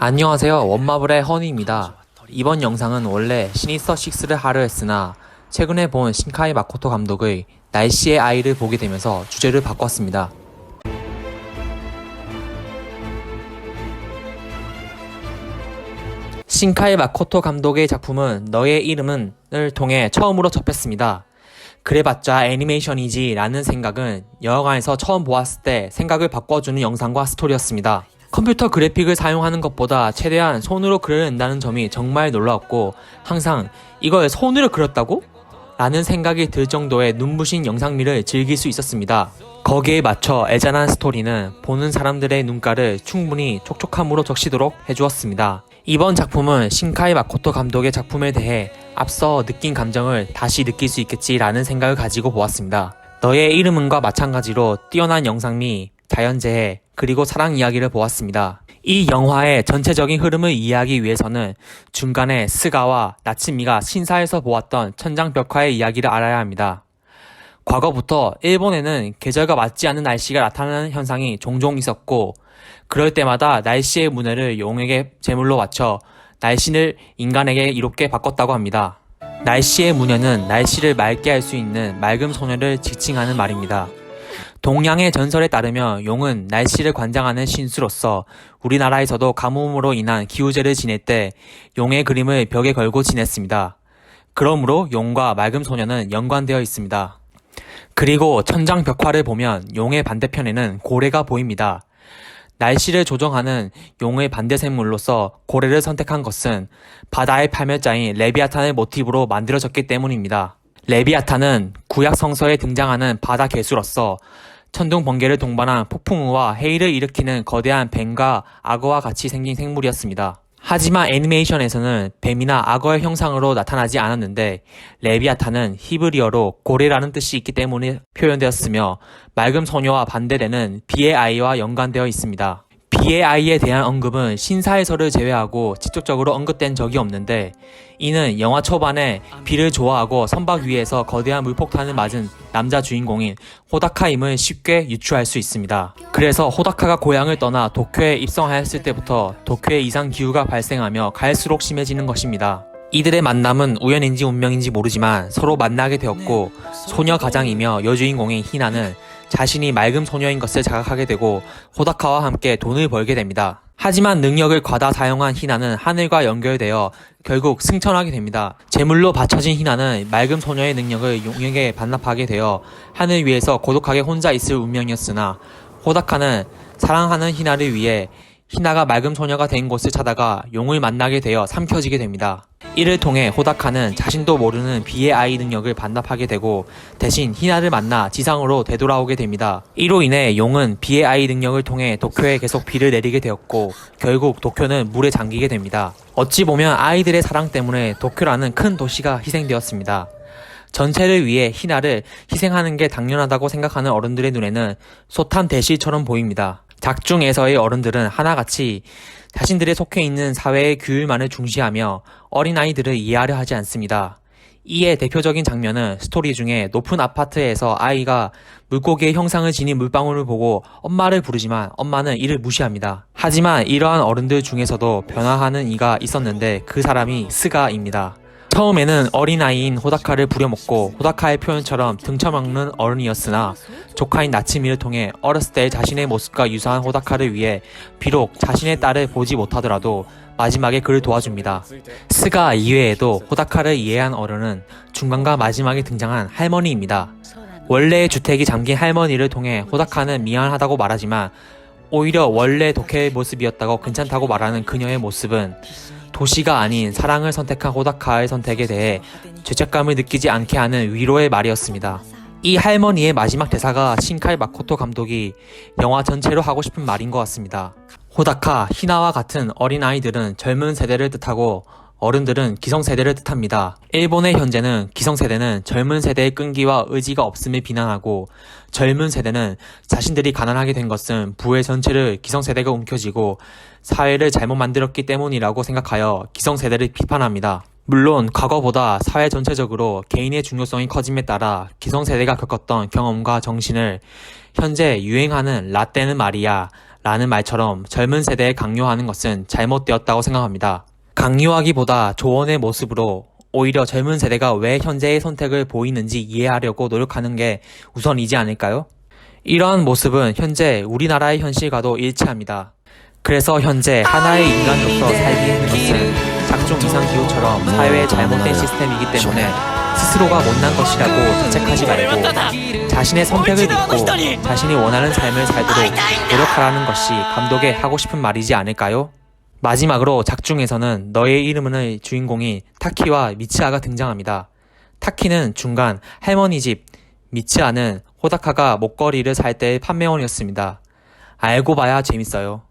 안녕하세요. 원마블의 허니입니다. 이번 영상은 원래 시니스터 6를 하려 했으나 최근에 본 신카이 마코토 감독의 날씨의 아이를 보게 되면서 주제를 바꿨습니다. 신카이 마코토 감독의 작품은 너의 이름은을 통해 처음으로 접했습니다. 그래봤자 애니메이션이지 라는 생각은 영화관에서 처음 보았을 때 생각을 바꿔주는 영상과 스토리였습니다. 컴퓨터 그래픽을 사용하는 것보다 최대한 손으로 그려낸다는 점이 정말 놀라웠고 항상 이걸 손으로 그렸다고? 라는 생각이 들 정도의 눈부신 영상미를 즐길 수 있었습니다. 거기에 맞춰 애잔한 스토리는 보는 사람들의 눈가를 충분히 촉촉함으로 적시도록 해주었습니다. 이번 작품은 신카이 마코토 감독의 작품에 대해 앞서 느낀 감정을 다시 느낄 수 있겠지라는 생각을 가지고 보았습니다. 너의 이름은과 마찬가지로 뛰어난 영상미, 자연재해, 그리고 사랑 이야기를 보았습니다. 이 영화의 전체적인 흐름을 이해하기 위해서는 중간에 스가와 나츠미가 신사에서 보았던 천장 벽화의 이야기를 알아야 합니다. 과거부터 일본에는 계절과 맞지 않는 날씨가 나타나는 현상이 종종 있었고, 그럴 때마다 날씨의 문해를 용에게 제물로 바쳐 날씨를 인간에게 이롭게 바꿨다고 합니다. 날씨의 문해는 날씨를 맑게 할 수 있는 맑음 소녀를 지칭하는 말입니다. 동양의 전설에 따르면 용은 날씨를 관장하는 신수로서 우리나라에서도 가뭄으로 인한 기후제를 지낼 때 용의 그림을 벽에 걸고 지냈습니다. 그러므로 용과 맑음 소녀는 연관되어 있습니다. 그리고 천장 벽화를 보면 용의 반대편에는 고래가 보입니다. 날씨를 조정하는 용의 반대 생물로서 고래를 선택한 것은 바다의 파멸자인 레비아탄을 모티브로 만들어졌기 때문입니다. 레비아탄은 구약 성서에 등장하는 바다 개수로서 천둥 번개를 동반한 폭풍우와 해일을 일으키는 거대한 뱀과 악어와 같이 생긴 생물이었습니다. 하지만 애니메이션에서는 뱀이나 악어의 형상으로 나타나지 않았는데 레비아탄은 히브리어로 고래라는 뜻이 있기 때문에 표현되었으며 맑음 소녀와 반대되는 비의 아이와 연관되어 있습니다. 아이에 대한 언급은 신사에서를 제외하고 직접적으로 언급된 적이 없는데 이는 영화 초반에 비를 좋아하고 선박 위에서 거대한 물폭탄을 맞은 남자 주인공인 호다카임을 쉽게 유추할 수 있습니다. 그래서 호다카가 고향을 떠나 도쿄에 입성하였을 때부터 도쿄에 이상 기후가 발생하며 갈수록 심해지는 것입니다. 이들의 만남은 우연인지 운명인지 모르지만 서로 만나게 되었고 소녀 가장이며 여주인공인 희나는 자신이 맑음 소녀인 것을 자각하게 되고 호다카와 함께 돈을 벌게 됩니다. 하지만 능력을 과다 사용한 희나는 하늘과 연결되어 결국 승천하게 됩니다. 제물로 바쳐진 희나는 맑음 소녀의 능력을 용에게 반납하게 되어 하늘 위에서 고독하게 혼자 있을 운명이었으나 호다카는 사랑하는 희나를 위해 희나가 맑음 소녀가 된 곳을 찾아가 용을 만나게 되어 삼켜지게 됩니다. 이를 통해 호다카는 자신도 모르는 비의 아이 능력을 반납하게 되고 대신 희나를 만나 지상으로 되돌아오게 됩니다. 이로 인해 용은 비의 아이 능력을 통해 도쿄에 계속 비를 내리게 되었고 결국 도쿄는 물에 잠기게 됩니다. 어찌 보면 아이들의 사랑 때문에 도쿄라는 큰 도시가 희생되었습니다. 전체를 위해 희나를 희생하는 게 당연하다고 생각하는 어른들의 눈에는 솥한 대실처럼 보입니다. 작중에서의 어른들은 하나같이 자신들의 속해 있는 사회의 규율만을 중시하며 어린아이들을 이해하려 하지 않습니다. 이에 대표적인 장면은 스토리 중에 높은 아파트에서 아이가 물고기의 형상을 지닌 물방울을 보고 엄마를 부르지만 엄마는 이를 무시합니다. 하지만 이러한 어른들 중에서도 변화하는 이가 있었는데 그 사람이 스가입니다. 처음에는 어린아이인 호다카를 부려먹고 호다카의 표현처럼 등쳐먹는 어른이었으나 조카인 나츠미를 통해 어렸을 때 자신의 모습과 유사한 호다카를 위해 비록 자신의 딸을 보지 못하더라도 마지막에 그를 도와줍니다. 스가 이외에도 호다카를 이해한 어른은 중간과 마지막에 등장한 할머니입니다. 원래의 주택이 잠긴 할머니를 통해 호다카는 미안하다고 말하지만 오히려 원래 독해의 모습이었다고 괜찮다고 말하는 그녀의 모습은 도시가 아닌 사랑을 선택한 호다카의 선택에 대해 죄책감을 느끼지 않게 하는 위로의 말이었습니다. 이 할머니의 마지막 대사가 신카이 마코토 감독이 영화 전체로 하고 싶은 말인 것 같습니다. 호다카, 히나와 같은 어린아이들은 젊은 세대를 뜻하고 어른들은 기성세대를 뜻합니다. 일본의 현재는 기성세대는 젊은 세대의 끈기와 의지가 없음을 비난하고 젊은 세대는 자신들이 가난하게 된 것은 부의 전체를 기성세대가 움켜쥐고 사회를 잘못 만들었기 때문이라고 생각하여 기성세대를 비판합니다. 물론 과거보다 사회 전체적으로 개인의 중요성이 커짐에 따라 기성세대가 겪었던 경험과 정신을 현재 유행하는 라떼는 말이야 라는 말처럼 젊은 세대에 강요하는 것은 잘못되었다고 생각합니다. 강요하기보다 조언의 모습으로 오히려 젊은 세대가 왜 현재의 선택을 보이는지 이해하려고 노력하는 게 우선이지 않을까요? 이러한 모습은 현재 우리나라의 현실과도 일치합니다. 그래서 현재 하나의 인간으로서 살기 힘든 것은 작중 이상 기후처럼 사회의 잘못된 시스템이기 때문에 스스로가 못난 것이라고 자책하지 말고 자신의 선택을 믿고 자신이 원하는 삶을 살도록 노력하라는 것이 감독의 하고 싶은 말이지 않을까요? 마지막으로 작중에서는 너의 이름은의 주인공인 타키와 미치아가 등장합니다. 타키는 중간 할머니 집, 미치아는 호다카가 목걸이를 살 때의 판매원이었습니다. 알고 봐야 재밌어요.